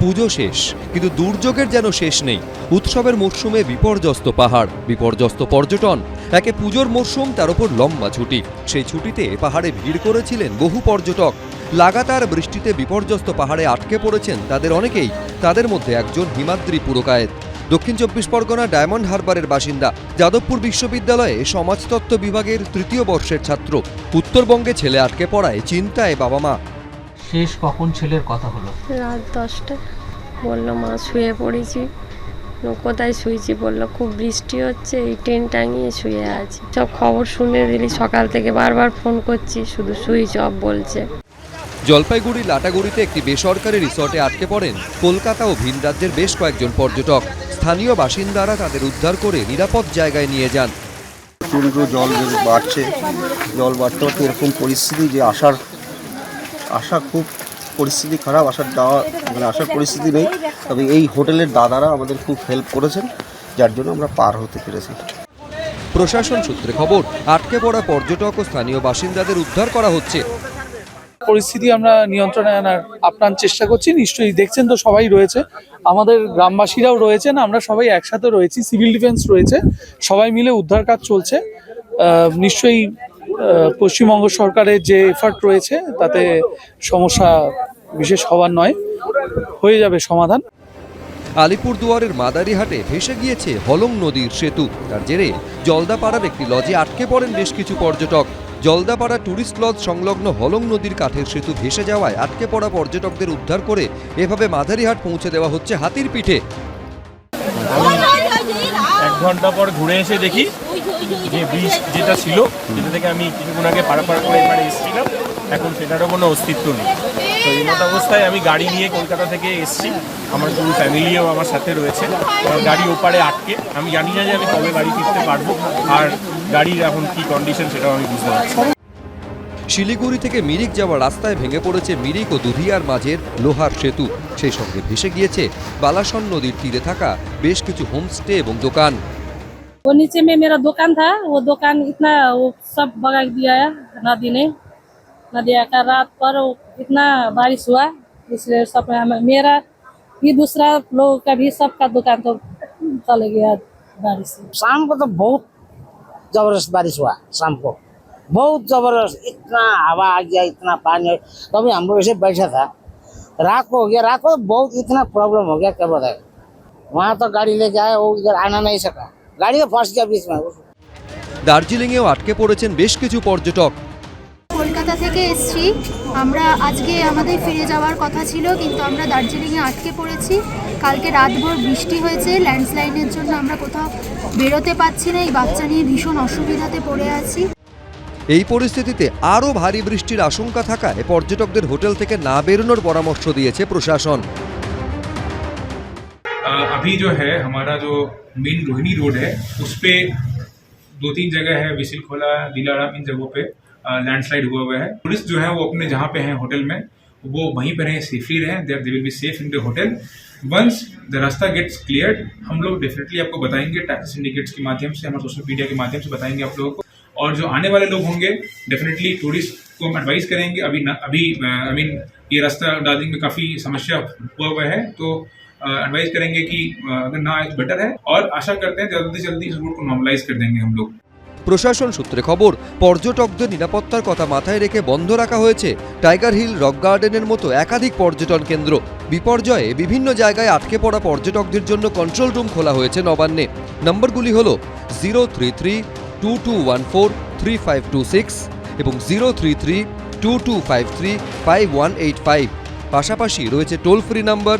পুজো শেষ, কিন্তু দুর্যোগের যেন শেষ নেই। উৎসবের মরশুমে বিপর্যস্ত পাহাড়, বিপর্যস্ত পর্যটন, একে পুজোর মরশুম তার উপর লম্বা ছুটি। সেই ছুটিতে পাহাড়ে ভিড় করেছিলেন বহু পর্যটক। লাগাতার বৃষ্টিতে বিপর্যস্ত পাহাড়ে আটকে পড়েছেন তাদের অনেকেই, তাদের মধ্যে একজন হিমাদ্রি পুরকায়েত। দক্ষিণ চব্বিশ পরগনা ডায়মন্ড হারবারের বাসিন্দা, যাদবপুর বিশ্ববিদ্যালয়ে সমাজতত্ত্ব বিভাগের তৃতীয় বর্ষের ছাত্র। উত্তরবঙ্গে ছেলে আটকে পড়ায় চিন্তায় বাবা মা। শেষ কখন ছেলের কথা হলো? রাত দশটা। বলল মা শুয়ে পড়েছি। কোথায় শুয়েছি? বলল খুব বৃষ্টি হচ্ছে এই টেন টাঙিয়ে শুয়ে আছি। সব খবর শুনে দিলি সকাল থেকে বারবার ফোন করছি শুধু সুইচ অফ বলছে। জলপাইগুড়ি লাটাগুড়িতে একটি বেসরকারি রিসর্টে আটকে পড়েন কলকাতা ও ভিন রাজ্যের বেশ কয়েকজন পর্যটক। স্থানীয় বাসিন্দারা তাদের উদ্ধার করে নিরাপদ জায়গায় নিয়ে যান। প্রচণ্ড জল বাড়ছে জল বাড়তে বাড়তে এরকম পরিস্থিতি যে আসার আসা খুব পরিস্থিতি খারাপ আসার যাওয়া মানে আসার পরিস্থিতি নেই। তবে এই হোটেলের দাদারা আমাদের খুব হেল্প করেছেন যার জন্য আমরা পার হতে পেরেছি। প্রশাসন সূত্রে খবর আটকে পড়া পর্যটক ও স্থানীয় বাসিন্দাদের উদ্ধার করা হচ্ছে। পরিস্থিতি আমরা নিয়ন্ত্রণে আনার আপ্রাণ চেষ্টা করছি নিশ্চয়ই দেখছেন তো সবাই রয়েছে। আমাদের গ্রামবাসীরাও রয়েছেন আমরা সবাই একসাথে রয়েছি সিভিল ডিফেন্স রয়েছে সবাই মিলে উদ্ধার কাজ চলছে। নিশ্চয়ই পশ্চিমবঙ্গ সরকারের যে এফার্ট রয়েছে তাতে সমস্যা বিশেষ হওয়ার নয়। হয়ে যাবে সমাধান। আলিপুরদুয়ারের মাদারিহাটে ভেসে গিয়েছে হলং নদীর সেতু। তার জেরে জলদাপাড়ার একটি লজে আটকে পড়েন বেশ কিছু পর্যটক। জলদাপাড়া ট্যুরিস্ট লজ সংলগ্ন হলং নদীর কাঠের সেতু ভেসে যাওয়ায় আটকে পড়া পর্যটকদের উদ্ধার করে এভাবে মাদারিহাট পৌঁছে দেওয়া হচ্ছে হাতির পিঠে। এক ঘণ্টা পর ঘুরে এসে দেখি যে ব্রিজ যেটা ছিল, যেটা থেকে আমি কিছুক্ষণ আগে পাড়া করে এবারে এসেছিলাম, এখন সেটারও কোনো অস্তিত্ব নেই। তো এই মতো অবস্থায় আমি গাড়ি নিয়ে কলকাতা থেকে এসেছি, আমার পুরো ফ্যামিলিও আমার সাথে রয়েছে। আমার গাড়ি ওপারে আটকে। আমি জানি না যে আমি কবে গাড়ি ফিরতে পারব, আর গাড়ির এখন কি কন্ডিশন সেটাও আমি বুঝতে পারছি। শিলিগুড়ি থেকে মিরিক যাওয়ার রাস্তায় ভেঙে পড়েছে মিরিক ও দুধিয়ার মাঝের লোহার সেতু সেই সঙ্গে ভেসে গিয়েছে বালাসন নদীর তীরে থাকা বেশ কিছু হোমস্টে এবং দোকান वो नीचे में मेरा दुकान था वो दुकान इतना वो सब भगा दिया है नदी ने नदी का रात पर वो इतना बारिश हुआ इसलिए सब मेरा भी दूसरा लोगों का भी सबका दुकान तो चले गया बारिश से शाम को तो बहुत जबरदस्त बारिश हुआ शाम को बहुत जबरदस्त इतना हवा आ गया इतना पानी तभी हम लोग ऐसे बैठा था रात को हो गया रात को तो बहुत इतना प्रॉब्लम हो गया क्या बताए वहाँ तो गाड़ी लेके आए वो इधर आना नहीं सका गाड़ी तो फंस गया बीच में দার্জিলিংয়েও আটকে পড়েছেন বেশ কিছু পর্যটক কলকাতা থেকে এসছি আমরা আজকে আমাদের ফিরে যাওয়ার কথা ছিল কিন্তু আমরা দার্জিলিংয়ে আটকে পড়েছি কালকে রাতভর বৃষ্টি হয়েছে ল্যান্ডস্লাইডের জন্য আমরা কোথাও বেরোতে পারছি না এই বাচ্চা নিয়ে ভীষণ অসুবিধাতে পড়ে আছি এই পরিস্থিতিতে আরও ভারী বৃষ্টির আশঙ্কা থাকায় পর্যটকদের হোটেল থেকে না বেরোনোর পরামর্শ দিয়েছে প্রশাসন अ, अभी जो है हमारा जो मेन रोहिणी रोड है उस पे दो तीन जगह है विसिल खोला दिलाराम इन जगहों पे लैंडस्लाइड हुआ हुआ है टूरिस्ट जो है वो अपने जहाँ पे हैं होटल में वो वहीं पर रहें सेफली रहें there they will be safe in the hotel once the रास्ता गेट्स क्लियर्ड हम लोग डेफिनेटली आपको बताएंगे टैक्स सिंडिकेट्स के माध्यम से हमारे सोशल मीडिया के माध्यम से बताएंगे आप लोगों को और जो आने वाले लोग होंगे डेफिनेटली टूरिस्ट को हम एडवाइस करेंगे अभी न, अभी आई मीन ये रास्ता दार्जिलिंग में काफ़ी समस्या हुआ हुआ है तो एडवाइस करेंगे कि अ, अगर ना आए तो बेटर है और आशा करते हैं जल्दी से जल्दी इस रूट को नॉर्मलाइज कर देंगे हम लोग প্রশাসন সূত্রে খবর পর্যটকদের নিরাপত্তার কথা মাথায় রেখে বন্ধ রাখা হয়েছে টাইগার হিল রক গার্ডেনের মতো একাধিক পর্যটন কেন্দ্র বিপর্যয়ে বিভিন্ন জায়গায় আটকে পড়া পর্যটকদের জন্য কন্ট্রোল রুম খোলা হয়েছে নবান্নে নম্বরগুলি হল zero three three two two one four three five two six এবং zero three three two two five three five one eight five পাশাপাশি রয়েছে toll free number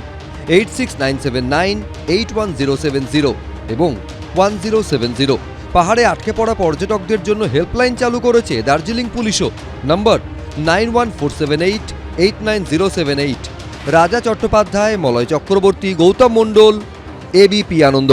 eight six nine seven nine eight one zero seven zero এবং one zero seven zero পাহাড়ে আটকে পড়া পর্যটকদের জন্য helpline চালু করেছে দার্জিলিং পুলিশও। Number nine one four seven eight eight nine zero seven eight Raja Chattopadhyay, Malay Chakraborty, Goutam Mondal ABP Ananda.